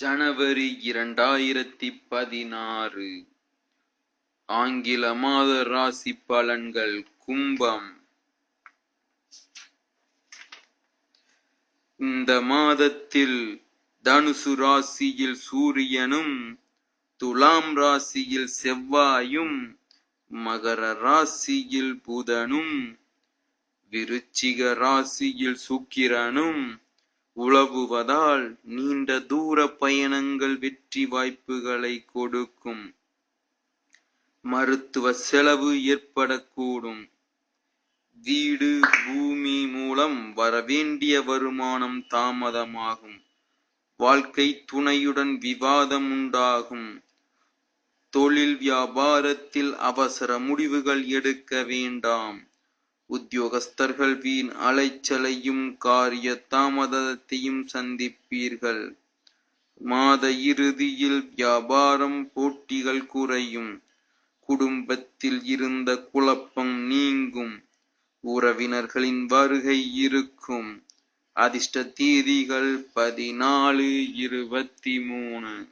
ஜனவரி இரண்டாயிரத்தி பதினாறு. ஆங்கில மாத ராசி பலன்கள் கும்பம். இந்த மாதத்தில் தனுசு ராசியில் சூரியனும் துலாம் ராசியில் செவ்வாயும் மகர ராசியில் புதனும் விருச்சிக ராசியில் சுக்கிரனும் உழவுவதால் நீண்ட தூர பயணங்கள் வெற்றி வாய்ப்புகளை கொடுக்கும். மருத்துவ செலவு ஏற்படக்கூடும். வீடு பூமி மூலம் வரவேண்டிய வருமானம் தாமதமாகும். வாழ்க்கை துணையுடன் விவாதம் உண்டாகும். தொழில் வியாபாரத்தில் அவசர முடிவுகள் எடுக்க வேண்டாம். உத்தியோகஸ்தர்கள் வீண் அலைச்சலையும் காரிய தாமதத்தையும் சந்திப்பீர்கள். மாத இறுதியில் வியாபாரம் போட்டிகள் குறையும். குடும்பத்தில் இருந்த குழப்பம் நீங்கும். உறவினர்களின் வருகை இருக்கும். அதிர்ஷ்ட தேதிகள் பதினாலு இருபத்தி மூணு.